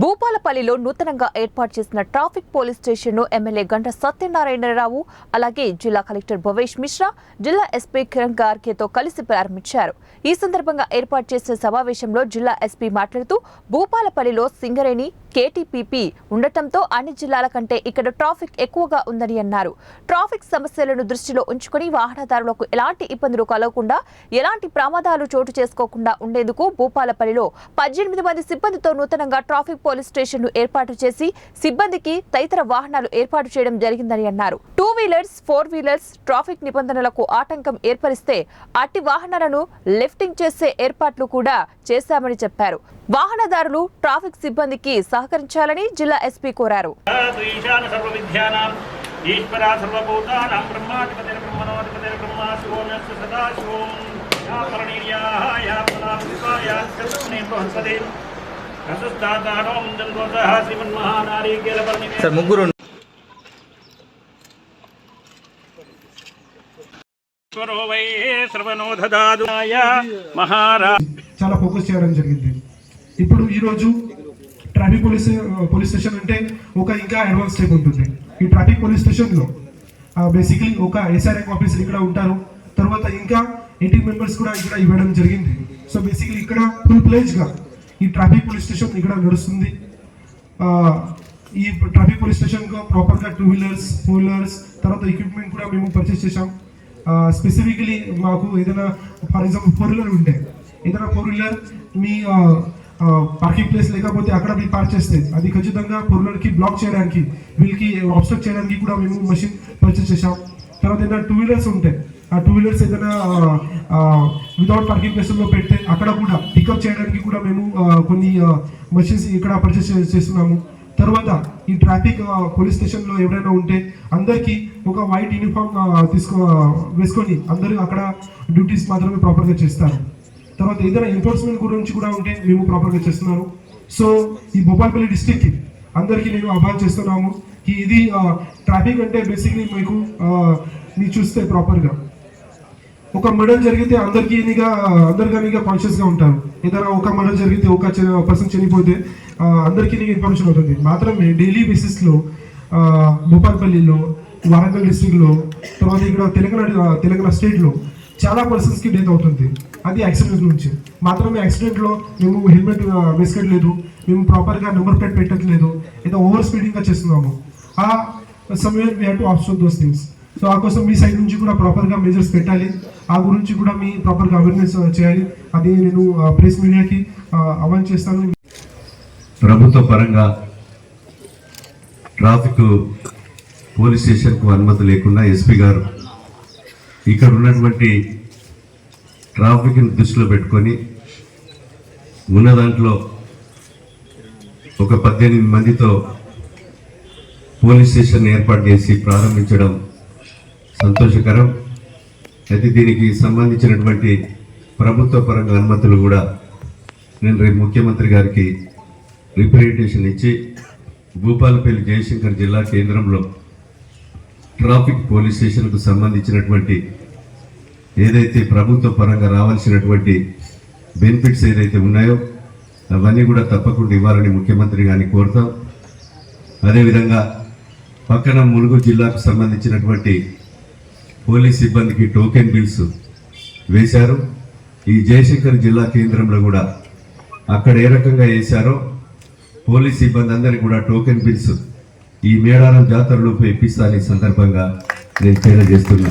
భూపాలపల్లిలో నూతనంగా ఏర్పాటు చేసిన ట్రాఫిక్ పోలీస్ స్టేషన్ను ఎమ్మెల్యే గంట సత్యనారాయణరావు అలాగే జిల్లా కలెక్టర్ భవేష్ మిశ్రా జిల్లా ఎస్పీ కిరణ్ గార్కేతో కలిసి ప్రారంభించారు. ఈ సందర్భంగా ఏర్పాటు చేసిన సమావేశంలో జిల్లా ఎస్పీ మాట్లాడుతూ భూపాలపల్లిలో సింగరేణి కేటీపీపీ ఉండటంతో అన్ని జిల్లాల కంటే ఇక్కడ ట్రాఫిక్ ఎక్కువగా ఉందని అన్నారు. ట్రాఫిక్ సమస్యలను దృష్టిలో ఉంచుకొని వాహనదారులకు ఎలాంటి ఇబ్బందులు కలగకుండా ఎలాంటి ప్రమాదాలు చోటు చేసుకోకుండా ఉండేందుకు భూపాలపల్లిలో పద్దెనిమిది మంది సిబ్బందితో నూతనంగా ట్రాఫిక్ పోలీస్ స్టేషన్ను ఏర్పాటు చేసి సిబ్బందికి తదితర వాహనాలు ఏర్పాటు చేయడం జరిగిందని అన్నారు. Two wheelers four wheelers traffic నిబంధనలకు ఆటంకం ఏర్పరిస్తే అట్టి వాహనాలను లిఫ్టింగ్ చేసే ఏర్పాట్లు కూడా చేశామని చెప్పారు. వాహనదారులు ట్రాఫిక్ సిబ్బందికి సహకరించాలని జిల్లా ఎస్పీ కోరారు. సార్ ముగ్గురు చాలా ఫోకస్ చేయడం జరిగింది. ఇప్పుడు ఈరోజు ట్రాఫిక్ పోలీస్ పోలీస్ స్టేషన్ అంటే ఒక ఇంకా అడ్వాన్స్ స్టెప్ ఉంటుంది. ఈ ట్రాఫిక్ పోలీస్ స్టేషన్లో బేసిక్లీ ఒక ఎస్ఆర్ఎం ఆఫీసర్ ఇక్కడ ఉంటారు. తర్వాత ఇంకా ఎయిటీన్ మెంబర్స్ కూడా ఇక్కడ ఇవ్వడం జరిగింది. సో బేసిక్లీ ఇక్కడ ఫుల్ ప్లేజ్గా ఈ ట్రాఫిక్ పోలీస్ స్టేషన్ ఇక్కడ నడుస్తుంది. ఈ ట్రాఫిక్ పోలీస్ స్టేషన్ ప్రాపర్గా టూ వీలర్స్ ఫోర్ వీలర్స్ తర్వాత ఎక్విప్మెంట్ కూడా మేము పర్చేస్ చేసాం స్పెసిఫికలీ మాకు ఏదైనా ఫర్ ఎగ్జాంపుల్ ఫోర్ వీలర్ ఉంటే ఏదైనా ఫోర్ వీలర్ మీ పార్కింగ్ ప్లేస్ లేకపోతే అక్కడ మీరు పార్క్ చేస్తే అది ఖచ్చితంగా పొరులకి బ్లాక్ చేయడానికి వీళ్ళకి ఆబ్స్ట్రక్ట్ చేయడానికి కూడా మేము మెషిన్ పర్చేస్ చేసాం తర్వాత ఏదైనా టూ వీలర్స్ ఉంటాయి ఆ టూ వీలర్స్ ఏదైనా వితౌట్ పార్కింగ్ ప్లేస్లో పెడితే అక్కడ కూడా పికప్ చేయడానికి కూడా మేము కొన్ని మెషిన్స్ ఇక్కడ పర్చేస్ చేస్తున్నాము. తర్వాత ఈ ట్రాఫిక్ పోలీస్ స్టేషన్లో ఎవరైనా ఉంటే అందరికీ ఒక వైట్ యూనిఫామ్ తీసుకో వేసుకొని అందరూ అక్కడ డ్యూటీస్ మాత్రమే ప్రాపర్గా చేస్తారు. తర్వాత ఏదైనా ఎన్ఫోర్స్మెంట్ గురించి కూడా ఉంటే మేము ప్రాపర్గా చేస్తున్నాము సో ఈ భోపాల్పల్లి డిస్టిక్కి అందరికీ నేను అభాన్ చేస్తున్నాము ఇది ట్రాఫిక్ అంటే బేసిక్లీ మీకు మీరు చూస్తే ప్రాపర్గా ఒక మర్డర్ జరిగితే అందరికీ ఇదిగా అందరికీ మీగా కాన్షియస్గా ఉంటారు. ఏదైనా ఒక మర్డర్ జరిగితే ఒక పర్సన్ చనిపోతే అందరికీ నీకు ఇన్ఫర్మేషన్ అవుతుంది. మాత్రమే డైలీ బేసిస్లో భూపాల్పల్లిలో వరంగల్ డిస్టిక్లో తర్వాత ఇక్కడ తెలంగాణ తెలంగాణ స్టేట్లో చాలా పర్సన్స్కి డెత్ అవుతుంది. అది యాక్సిడెంట్ నుంచి. మాత్రమే యాక్సిడెంట్లో మేము హెల్మెట్ వేసుకోవట్లేదు మేము ప్రాపర్గా నెంబర్ ప్లేట్ పెట్టట్లేదు. ఏదో ఓవర్ స్పీడింగ్గా చేస్తున్నాము. ఆ సమయం we have to observe those things so ఆ కోసం మీ సైడ్ నుంచి కూడా ప్రాపర్గా మెజర్స్ పెట్టాలి. ఆ గురించి కూడా మీ ప్రాపర్గా అవేర్నెస్ చేయాలి. అది నేను ప్రెస్ మీడియాకి అవాన్ చేస్తాను. ప్రభుత్వ పరంగా ట్రాఫిక్ పోలీస్ స్టేషన్కు అనుమతి లేకుండా ఎస్పీ గారు ఇక్కడ ఉన్నటువంటి ట్రాఫిక్ని దృష్టిలో పెట్టుకొని ఉన్న దాంట్లో ఒక పద్దెనిమిది మందితో పోలీస్ స్టేషన్ ఏర్పాటు చేసి ప్రారంభించడం సంతోషకరం. అయితే దీనికి సంబంధించినటువంటి ప్రభుత్వ పరంగా అనుమతులు కూడా నేను రేపు ముఖ్యమంత్రి గారికి రిప్రజెంటేషన్ ఇచ్చి భూపాలపల్లి జయశంకర్ జిల్లా కేంద్రంలో ట్రాఫిక్ పోలీస్ స్టేషన్కు సంబంధించినటువంటి ఏదైతే ప్రభుత్వ పరంగా రావాల్సినటువంటి బెనిఫిట్స్ ఏదైతే ఉన్నాయో అవన్నీ కూడా తప్పకుండా ఇవ్వాలని ముఖ్యమంత్రి గారిని కోరుతాం. అదేవిధంగా పక్కన ములుగు జిల్లాకు సంబంధించినటువంటి పోలీస్ సిబ్బందికి టోకెన్ బిల్స్ వేశారు. ఈ జయశంకర్ జిల్లా కేంద్రంలో కూడా అక్కడ ఏ రకంగా వేశారో పోలీస్ సిబ్బంది అందరికీ కూడా టోకెన్ బిల్స్ ఈ మేడారం జాతరలోపు ఇప్పిస్తాను ఈ సందర్భంగా నేను తెలియజేస్తున్నా.